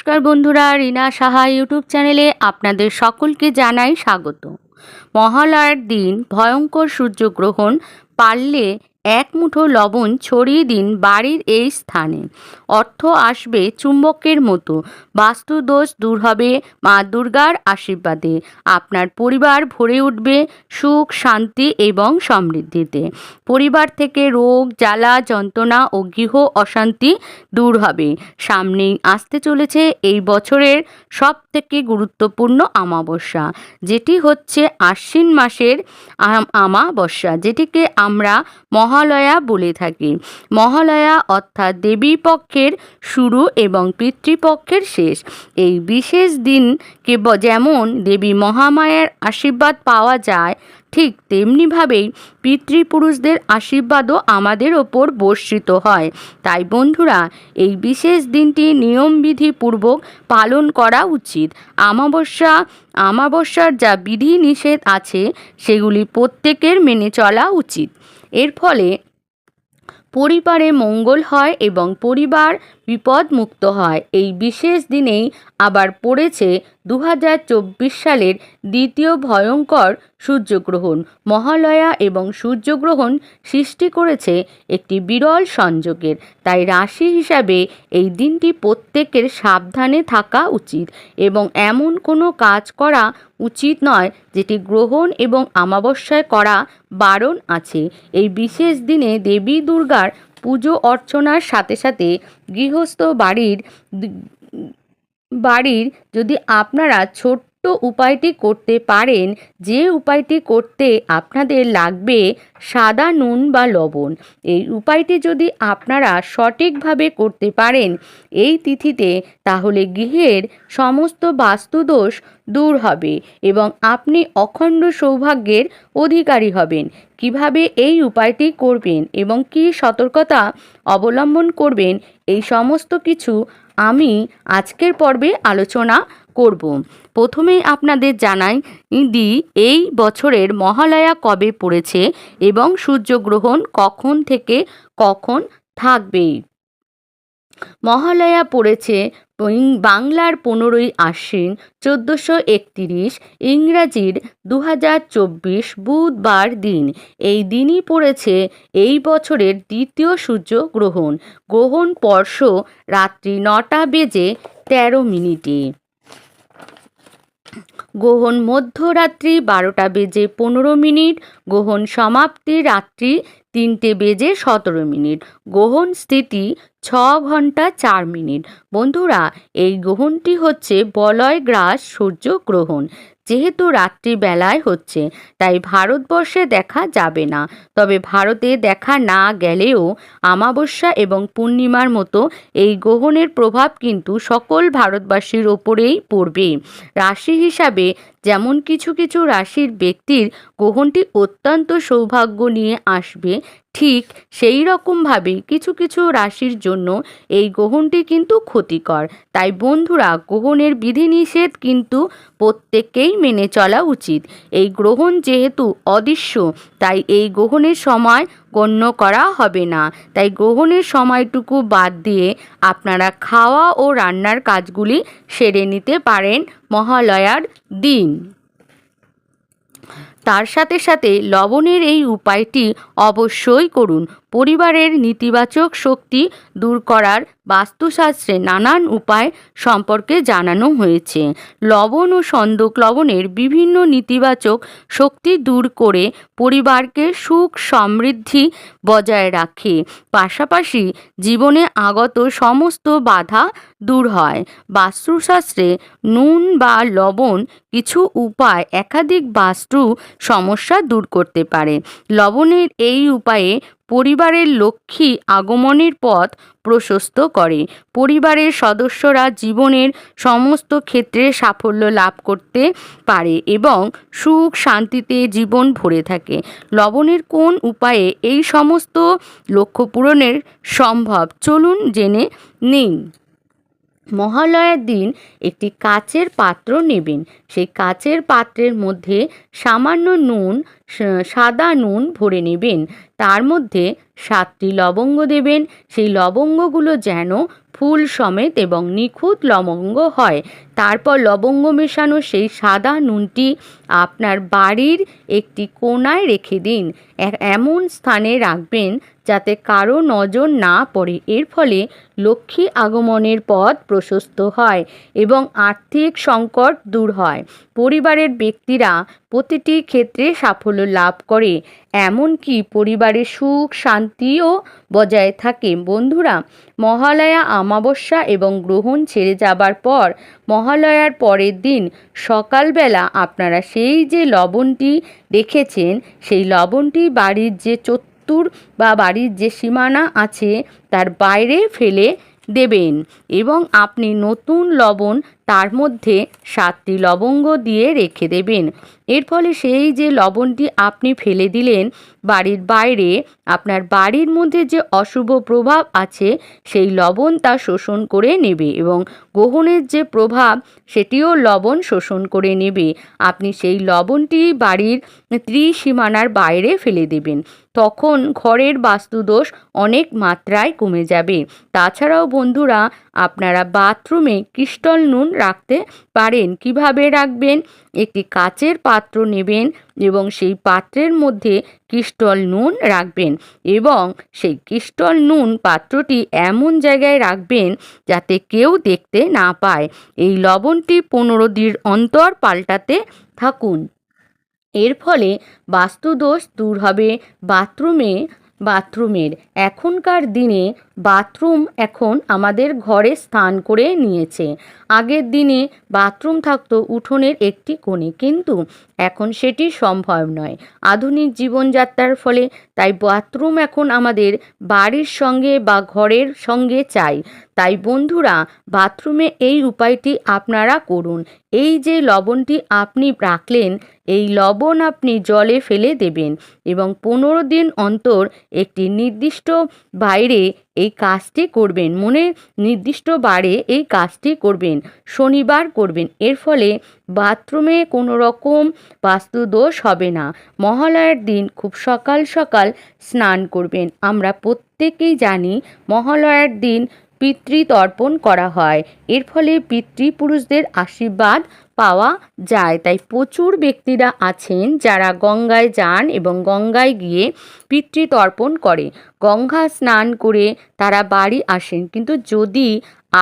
নমস্কার বন্ধুরা, রিনা সাহা ইউটিউব চ্যানেলে আপনাদের সকলকে জানাই স্বাগত। মহালয়ার দিন ভয়ঙ্কর সূর্যগ্রহণ পারলে এক মুঠো লবণ ছড়িয়ে দিন বাড়ির এই স্থানে। অর্থ আসবে চুম্বকের মতো। বাস্তুদোষ দূর হবে মা দুর্গার আশীর্বাদে। আপনার পরিবার ভরে উঠবে সুখ, শান্তি এবং সমৃদ্ধিতে। পরিবার থেকে রোগ, জ্বালা, যন্ত্রণা ও গৃহ অশান্তি দূর হবে। সামনেই আসতে চলেছে এই বছরের সব থেকে গুরুত্বপূর্ণ আমাবস্যা যেটি হচ্ছে আশ্বিন মাসের আমাবস্যা। যেটিকে আমরা মহালয়া বলে থাকি। মহালয়া অর্থাৎ দেবী পক্ষের শুরু এবং পিতৃপক্ষের শেষ। এই বিশেষ দিন কেব যেমন দেবী মহামায়ার আশীর্বাদ পাওয়া যায়, ঠিক তেমনিভাবেই পিতৃপুরুষদের আশীর্বাদও আমাদের ওপর বর্ষিত হয়। তাই বন্ধুরা, এই বিশেষ দিনটি নিয়মবিধিপূর্বক পালন করা উচিত। আমাবস্যা, আমাবস্যার যা বিধি নিষেধ আছে, সেগুলি প্রত্যেকের মেনে চলা উচিত। এর ফলে পরিবারে মঙ্গল হয় এবং পরিবার বিপদমুক্ত হয়। এই বিশেষ দিনেই আবার পড়েছে দু হাজার চব্বিশ সালের দ্বিতীয় ভয়ঙ্কর সূর্যগ্রহণ। মহালয়া এবং সূর্যগ্রহণ সৃষ্টি করেছে একটি বিরল সংযোগের। তাই রাশি হিসাবে এই দিনটি প্রত্যেকের সাবধানে থাকা উচিত এবং এমন কোনো কাজ করা উচিত নয় যেটি গ্রহণ এবং আমাবস্যায় করা বারণ আছে। এই বিশেষ দিনে দেবী দুর্গার পুজো অর্চনার সাথে সাথে গৃহস্থ বাড়ির বাড়ির যদি আপনারা ছোট্ট উপায়টি করতে পারেন। যে উপায়টি করতে আপনাদের লাগবে সাদা নুন বা লবণ। এই উপায়টি যদি আপনারা সঠিকভাবে করতে পারেন এই তিথিতে, তাহলে গৃহের সমস্ত বাস্তুদোষ দূর হবে এবং আপনি অখণ্ড সৌভাগ্যের অধিকারী হবেন। কীভাবে এই উপায়টি করবেন এবং কি সতর্কতা অবলম্বন করবেন, এই সমস্ত কিছু আমি আজকের পর্বে আলোচনা করব। প্রথমেই আপনাদের জানাই দিই এই বছরের মহালয়া কবে পড়েছে এবং সূর্যগ্রহণ কখন থেকে কখন থাকবে? মহালয়া পড়েছে বাংলার পনেরোই আশ্বিন চোদ্দোশো একতিরিশ, ইংরাজির দু চব্বিশ বুধবার দিন। এই দিনই পড়েছে এই বছরের দ্বিতীয় সূর্যগ্রহণ। গ্রহণ পর্শ রাত্রি নটা বেজে তেরো মিনিটে। গ্রহণ মধ্যরাত্রি বারোটা বেজে পনেরো মিনিট, গ্রহণ সমাপ্তি রাত্রি তিনটে বেজে সতেরো মিনিট, গ্রহণ স্থিতি ছ ঘণ্টা চার মিনিট। বন্ধুরা, এই গ্রহণটি হচ্ছে বলয় গ্রাস সূর্য গ্রহণ। যেহেতু রাত্রি বেলায় হচ্ছে, তাই ভারতবর্ষে দেখা যাবে না। তবে ভারতে দেখা না গেলেও আমাবস্যা এবং পূর্ণিমার মতো এই গ্রহণের প্রভাব কিন্তু সকল ভারতবাসীর ওপরেই পড়বে রাশি হিসাবে যেমন কিছু কিছু রাশির ব্যক্তির গ্রহণটি অত্যন্ত সৌভাগ্য নিয়ে আসবে, ঠিক সেই রকমভাবে কিছু কিছু রাশির জন্য এই গ্রহণটি কিন্তু ক্ষতিকর। তাই বন্ধুরা, গ্রহণের বিধিনিষেধ কিন্তু প্রত্যেককেই মেনে চলা উচিত। এই গ্রহণ যেহেতু অদৃশ্য, তাই এই গ্রহণের সময় গণ্য করা হবে না। তাই গ্রহণের সময়টুকু বাদ দিয়ে আপনারা খাওয়া ও রান্নার কাজগুলি সেরে নিতে পারেন মহালয়ার দিন। তার সাথে সাথে লবণের এই উপায়টি অবশ্যই করুন। পরিবারের নেতিবাচক শক্তি দূর করার বাস্তুশাস্ত্রে নানান উপায় সম্পর্কে জানানো হয়েছে। লবণ ও সন্দক লবণের বিভিন্ন নেতিবাচক শক্তি দূর করে পরিবারকে সুখ সমৃদ্ধি বজায় রাখে। পাশাপাশি জীবনে আগত সমস্ত বাধা দূর হয়। বাস্তুশাস্ত্রে নুন বা লবণ কিছু উপায় একাধিক বাস্তু সমস্যা দূর করতে পারে। লবণের এই উপায়ে পরিবারের লক্ষ্মী আগমনের পথ প্রশস্ত করে। পরিবারের সদস্যরা জীবনের সমস্ত ক্ষেত্রে সাফল্য লাভ করতে পারে এবং সুখ শান্তিতে জীবন ভরে থাকে। লবণের কোন উপায়ে এই সমস্ত লক্ষ্য পূরণের সম্ভব? চলুন জেনে নিন মহালয়ার দিন একটি কাচের পাত্র নেবেন। সেই কাচের পাত্রের মধ্যে সামান্য নুন সাদা নুন ভরে নেবেন। তার মধ্যে সাতটি লবঙ্গ দেবেন। সেই লবঙ্গগুলো যেন ফুল সমেত এবং নিখুঁত লবঙ্গ হয়। তারপর লবঙ্গ মেশানো সেই সাদা নুনটি আপনার বাড়ির একটি কোনায় রেখে দিন। এমন স্থানে রাখবেন যাতে কারও নজর না পড়ে। এর ফলে লক্ষ্মী আগমনের পথ প্রশস্ত হয় এবং আর্থিক সংকট দূর হয়। পরিবারের ব্যক্তিরা প্রতিটি ক্ষেত্রে সাফল্য লাভ করে। এমনকি পরিবারের সুখ শান্তিও বজায় থাকে। বন্ধুরা, মহালয়া অমাবস্যা এবং গ্রহণ ছেড়ে যাবার পর, মহালয়ার পরের দিন সকালবেলা আপনারা সেই যে লবণটি রেখেছেন সেই লবণটি বাড়ির যে চত্বর বা বাড়ির যে সীমানা আছে, তার বাইরে ফেলে দেবেন এবং আপনি নতুন লবণ তার মধ্যে সাতটি লবঙ্গ দিয়ে রেখে দেবেন। এর ফলে সেই যে লবণটি আপনি ফেলে দিলেন, বাড়ির বাইরে আপনার বাড়ির মধ্যে যে অশুভ প্রভাব আছে, সেই লবণ তা শোষণ করে নেবে এবং গ্রহণের যে প্রভাব, সেটিও লবণ শোষণ করে নেবে। আপনি সেই লবণটি বাড়ির ত্রিসীমানার বাইরে ফেলে দেবেন। তখন ঘরের বাস্তুদোষ অনেক মাত্রায় কমে যাবে। তাছাড়াও বন্ধুরা, আপনারা বাথরুমে ক্রিস্টল নুন রাখতে পারেন। কীভাবে রাখবেন? একটি কাচের পাত্র নেবেন এবং সেই পাত্রের মধ্যে ক্রিস্টাল নুন রাখবেন এবং সেই ক্রিস্টাল নুন পাত্রটি এমন জায়গায় রাখবেন যাতে কেউ দেখতে না পায়। এই লবণটি পনেরো দিন অন্তর পাল্টাতে থাকুন। এর ফলে বাস্তুদোষ দূর হবে। বাথরুমে, বাথরুমের এখনকার দিনে বাথরুম এখন আমাদের ঘরে স্থান করে নিয়েছে। আগের দিনে বাথরুম থাকতো উঠোনের একটি কোণে, কিন্তু এখন সেটি সম্ভব নয়। আধুনিক জীবনযাত্রার ফলে তাই বাথরুম এখন আমাদের বাড়ির সঙ্গে বা ঘরের সঙ্গে চাই। তাই বন্ধুরা, বাথরুমে এই উপায়টি আপনারা করুন। এই যে লবণটি আপনি রাখলেন, এই লবণ আপনি জলে ফেলে দেবেন এবং পনেরো দিন অন্তর একটি নির্দিষ্ট বাইরে এই কাজটি করবেন। মনে নির্দিষ্ট বারে এই কাজটি করবেন। শনিবার করবেন। এর ফলে বাথরুমে কোনো রকম বাস্তুদোষ হবে না। মহালয়ার দিন খুব সকাল সকাল স্নান করবেন। আমরা প্রত্যেকেই জানি মহালয়ার দিন পিতৃতর্পণ করা হয়। এর ফলে পিতৃপুরুষদের আশীর্বাদ পাওয়া যায়। তাই প্রচুর ব্যক্তিরা আছেন যারা গঙ্গায় যান এবং গঙ্গায় গিয়ে পিতৃতর্পণ করে। গঙ্গা স্নান করে তারা বাড়ি আসেন। কিন্তু যদি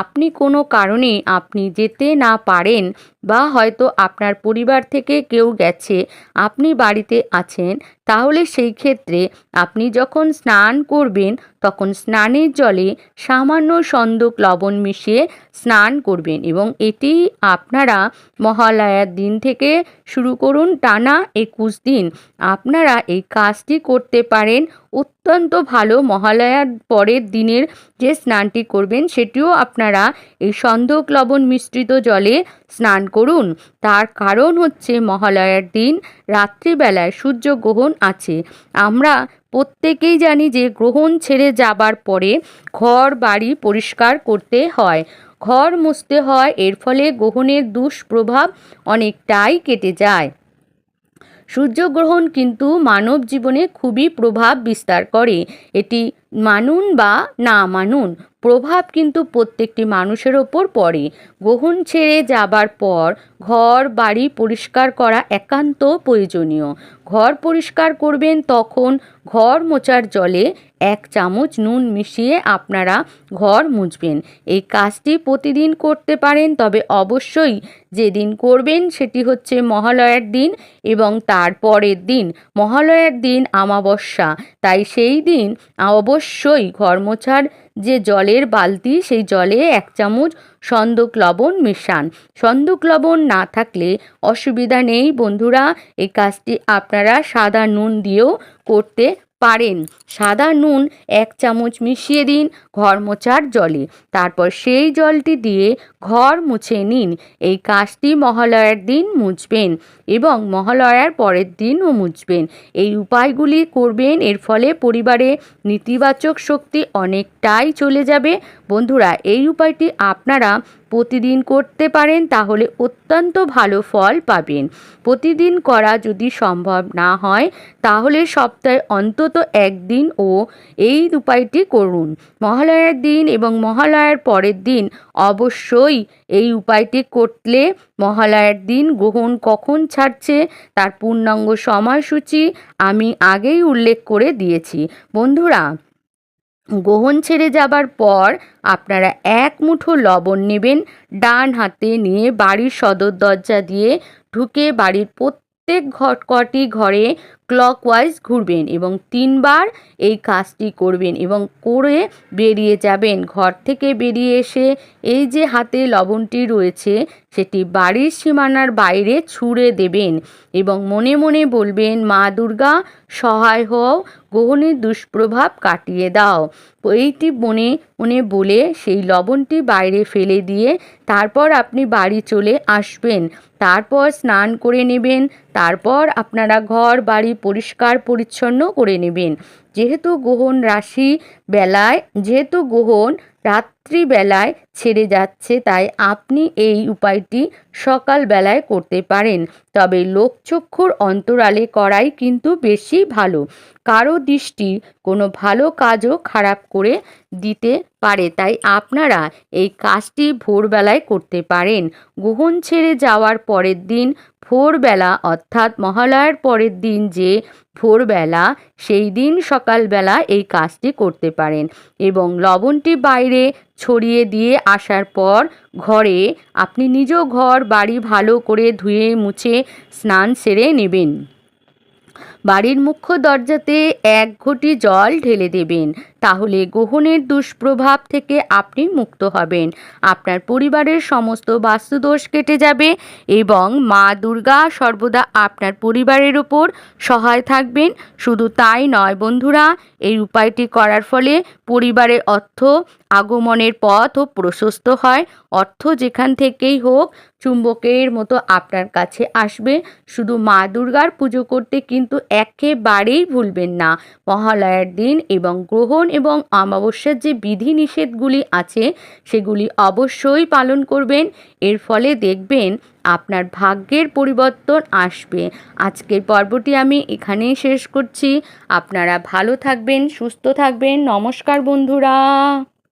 আপনি কোনো কারণে আপনি যেতে না পারেন বা হয়তো আপনার পরিবার থেকে কেউ গেছে, আপনি বাড়িতে আছেন তাহলে সেই ক্ষেত্রে আপনি যখন স্নান করবেন, তখন স্নানের জলে সামান্য সন্দক লবণ মিশিয়ে স্নান করবেন এবং এটি আপনারা মহালয়ার দিন থেকে শুরু করুন। টানা একুশ দিন আপনারা এই কাজটি করতে পারেন। অত্যন্ত ভালো মহালয়ার পরের দিনের যে স্নানটি করবেন, সেটিও আপনারা এই সন্দক লবণ মিশ্রিত জলে স্নান করুন। তার কারণ হচ্ছে মহালয়ার দিন রাত্রিবেলায় সূর্যগ্রহণ আছে। আমরা প্রত্যেকেই জানি যে গ্রহণ ছেড়ে যাবার পরে ঘর বাড়ি পরিষ্কার করতে হয়। ঘর মুছতে হয়, এর ফলে গ্রহণের দুষ্প্রভাব অনেকটাই কেটে যায়। সূর্যগ্রহণ কিন্তু মানব জীবনে খুবই প্রভাব বিস্তার করে। এটি মানুন বা না মানুন, প্রভাব কিন্তু প্রত্যেকটি মানুষের ওপর পড়ে। গ্রহণ ছেড়ে যাবার পর ঘর, বাড়ি পরিষ্কার করা একান্ত প্রয়োজনীয়। ঘর পরিষ্কার করবেন তখন ঘর মোচার জলে এক চামচ নুন মিশিয়ে আপনারা ঘর মুছবেন। এই কাজটি প্রতিদিন করতে পারেন, তবে অবশ্যই যেদিন করবেন সেটি হচ্ছে মহালয়ার দিন এবং তার পরের দিন। মহালয়ার দিন আমাবস্যা, তাই সেই দিন অবশ্যই ঘর মোছার যে জলের বালতি, সেই জলে এক চামচ সন্দক লবণ মেশান। সন্দক লবণ না থাকলে অসুবিধা নেই। বন্ধুরা, এই কাজটি আপনারা সাদা নুন দিয়েও করতে পারেন। সাদা নুন এক চামচ মিশিয়ে দিন, ঘর মোছার জলে। তারপর সেই জলটি দিয়ে ঘর মুছে নিন। এই কাজটি মহালয়ার দিন মুছবেন এবং মহালয়ার পরের দিনও মুছবেন। এই উপায়গুলি করবেন, এর ফলে পরিবারে নেতিবাচক শক্তি অনেকটাই চলে যাবে। বন্ধুরা, এই উপায়টি আপনারা প্রতিদিন করতে পারেন, তাহলে অত্যন্ত ভালো ফল পাবেন। প্রতিদিন করা যদি সম্ভব না হয়, তাহলে সপ্তাহে অন্তত একদিন ও এই উপায়টি করুন। মহালয়ার দিন এবং মহালয়ার পরের দিন অবশ্যই এই উপায়টি করলে মহালয়ার দিন গ্রহণ কখন ছাড়ছে তার পূর্ণাঙ্গ সময়সূচি আমি আগেই উল্লেখ করে দিয়েছি। বন্ধুরা, গ্রহণ ছেড়ে যাবার পর আপনারা এক মুঠো লবণ নেবেন, ডান হাতে নিয়ে বাড়ির সদর দরজা দিয়ে ঢুকে বাড়ির প্রত্যেক ঘর কটি ঘরে ক্লকওয়াইজ ঘুরবেন এবং তিনবার এই কাজটি করবেন এবং করে বেরিয়ে যাবেন। ঘর থেকে বেরিয়ে এসে এই যে হাতে লবণটি রয়েছে সেটি বাড়ির সীমানার বাইরে ছুঁড়ে দেবেন এবং মনে মনে বলবেন, মা দুর্গা, সহায় হও গ্রহণের দুষ্প্রভাব কাটিয়ে দাও। এইটি মনে মনে বলে সেই লবণটি বাইরে ফেলে দিয়ে তারপর আপনি বাড়ি চলে আসবেন। তারপর স্নান করে নেবেন, তারপর আপনারা ঘর বাড়ি পরিষ্কার পরিচ্ছন্ন করে নেবেন। যেহেতু গ্রহণ রাশি বেলায়, যেহেতু গ্রহণ রাত্রিবেলায় ছেড়ে যাচ্ছে, তাই আপনি এই উপায়টি সকালবেলায় করতে পারেন। তবে লোকচক্ষুর অন্তরালে করাই কিন্তু বেশি ভালো। কারও দৃষ্টি কোনো ভালো কাজও খারাপ করে দিতে পারে, তাই আপনারা এই কাজটি ভোরবেলায় করতে পারেন। গ্রহণ ছেড়ে যাওয়ার পরের দিন ভোরবেলা, অর্থাৎ মহালয়ার পরের দিন যে ভোরবেলা, সেই দিন সকালবেলা এই কাজটি করতে পারেন এবং লবণটি বাইরে ছড়িয়ে দিয়ে আসার পর ঘরে আপনি নিজ ঘর, বাড়ি ভালো করে ধুয়ে মুছে স্নান সেরে নেবেন। বাড়ির মুখ্য দরজাতে এক ঘটি জল ঢেলে দেবেন। তাহলে গ্রহণের দুষ্প্রভাব থেকে আপনি মুক্ত হবেন। আপনার পরিবারের সমস্ত বাস্তুদোষ কেটে যাবে এবং মা দুর্গা সর্বদা আপনার পরিবারের ওপর সহায় থাকবেন। শুধু তাই নয় বন্ধুরা, এই উপায়টি করার ফলে পরিবারের অর্থ আগমনের পথও প্রশস্ত হয়। অর্থ যেখান থেকেই হোক চুম্বকের মতো আপনার কাছে আসবে। শুধু মা দুর্গার পুজো করতে কিন্তু একেবারেই ভুলবেন না। মহালয়ার দিন এবং গ্রহণ এবং অমাবস্যার যে বিধি নিষেধগুলি আছে, সেগুলি অবশ্যই পালন করবেন। এর ফলে দেখবেন আপনার ভাগ্যের পরিবর্তন আসবে। আজকের পর্বটি আমি এখানেই শেষ করছি। আপনারা ভালো থাকবেন, সুস্থ থাকবেন। নমস্কার বন্ধুরা।